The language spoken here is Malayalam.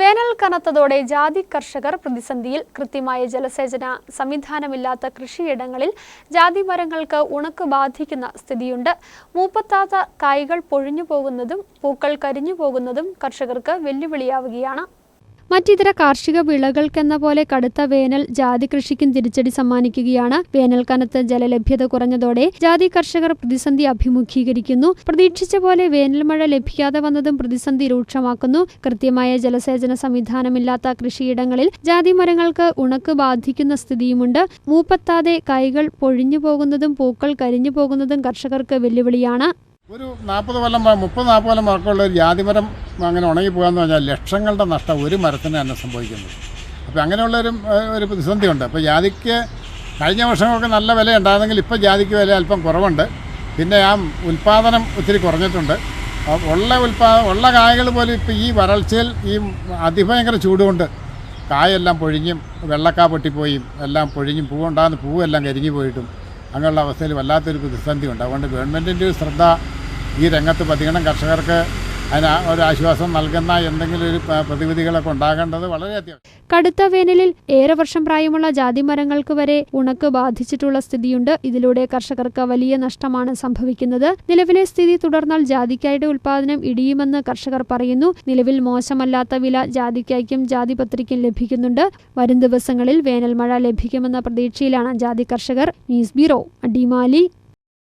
വേനൽ കനത്തതോടെ ജാതി കർഷകർ പ്രതിസന്ധിയിൽ കൃത്യമായ ജലസേചന സംവിധാനമില്ലാത്ത കൃഷിയിടങ്ങളിൽ ജാതി മരങ്ങൾക്ക് ഉണക്ക് ബാധിക്കുന്ന സ്ഥിതിയുണ്ട്. മൂപ്പത്താത്ത കായ്കൾ പൊഴിഞ്ഞു പോകുന്നതും പൂക്കൾ കരിഞ്ഞു പോകുന്നതും കർഷകർക്ക് വെല്ലുവിളിയാവുകയാണ്. മറ്റിതര കാർഷിക വിളകൾക്കെന്ന പോലെ കടുത്ത വേനൽ ജാതി കൃഷിക്കും തിരിച്ചടി സമ്മാനിക്കുകയാണ്. വേനൽ വേനൽക്കാലത്ത് ജലലഭ്യത കുറഞ്ഞതോടെ ജാതി കർഷകർ പ്രതിസന്ധി അഭിമുഖീകരിക്കുന്നു. പ്രതീക്ഷിച്ച പോലെ വേനൽ മഴ ലഭിക്കാതെ വന്നതും പ്രതിസന്ധി രൂക്ഷമാക്കുന്നു. കൃത്യമായ ജലസേചന സംവിധാനമില്ലാത്ത കൃഷിയിടങ്ങളിൽ ജാതി മരങ്ങൾക്ക് ഉണക്ക് ബാധിക്കുന്ന സ്ഥിതിയുമുണ്ട്. മൂപ്പത്താതെ കൈകൾ പൊഴിഞ്ഞു പോകുന്നതും പൂക്കൾ കരിഞ്ഞു പോകുന്നതും കർഷകർക്ക് വെല്ലുവിളിയാണ്. ഒരു നാൽപ്പത് കൊല്ലം മുപ്പത് നാൽപ്പത് കൊല്ലം മറക്കമുള്ള ഒരു ജാതിമരം അങ്ങനെ ഉണങ്ങി പോകാന്ന് പറഞ്ഞാൽ ലക്ഷങ്ങളുടെ നഷ്ടം ഒരു മരത്തിന് തന്നെ സംഭവിക്കുന്നത് അപ്പോൾ അങ്ങനെയുള്ളൊരു ഒരു പ്രതിസന്ധിയുണ്ട്. അപ്പോൾ ജാതിക്ക് കഴിഞ്ഞ വർഷങ്ങളൊക്കെ നല്ല വില ഉണ്ടായിരുന്നെങ്കിൽ ഇപ്പോൾ ജാതിക്ക് വില അല്പം കുറവുണ്ട്. പിന്നെ ആ ഉൽപ്പാദനം ഒത്തിരി കുറഞ്ഞിട്ടുണ്ട്. ഉള്ള ഉൽപ്പാ ഉള്ള കായകൾ പോലും ഇപ്പോൾ ഈ വരൾച്ചയിൽ ഈ അതിഭയങ്കര ചൂടുകൊണ്ട് കായെല്ലാം പൊഴിഞ്ഞും വെള്ളക്കാ പൊട്ടിപ്പോയും എല്ലാം പൊഴിഞ്ഞും പൂവുണ്ടാകുന്ന പൂവെല്ലാം കരിഞ്ഞു പോയിട്ടും അങ്ങനെയുള്ള അവസ്ഥയിൽ വല്ലാത്തൊരു പ്രതിസന്ധിയുണ്ട്. അതുകൊണ്ട് ഗവൺമെന്റിന്റെ ഒരു ശ്രദ്ധ ഈ രംഗത്ത് പതിക്കണം കർഷകർക്ക് അതിന് ഒരു ആശ്വാസം നൽകുന്ന എന്തെങ്കിലും ഒരു പ്രതിവിധികളൊക്കെ ഉണ്ടാകേണ്ടത് വളരെ അത്യാവശ്യം. കടുത്ത വേനലിൽ ഏറെ വർഷം പ്രായമുള്ള ജാതി മരങ്ങൾക്ക് വരെ ഉണക്ക് ബാധിച്ചിട്ടുള്ള സ്ഥിതിയുണ്ട്. ഇതിലൂടെ കർഷകർക്ക് വലിയ നഷ്ടമാണ് സംഭവിക്കുന്നത്. നിലവിലെ സ്ഥിതി തുടർന്നാൽ ജാതിക്കായുടെ ഉൽപാദനം ഇടിയുമെന്ന് കർഷകർ പറയുന്നു. നിലവിൽ മോശമല്ലാത്ത വില ജാതിക്കായ്ക്കും ജാതിപത്രിക്കും ലഭിക്കുന്നുണ്ട്. വരും ദിവസങ്ങളിൽ വേനൽ മഴ ലഭിക്കുമെന്ന പ്രതീക്ഷയിലാണ് ജാതി കർഷകർ. News bureau Adimali.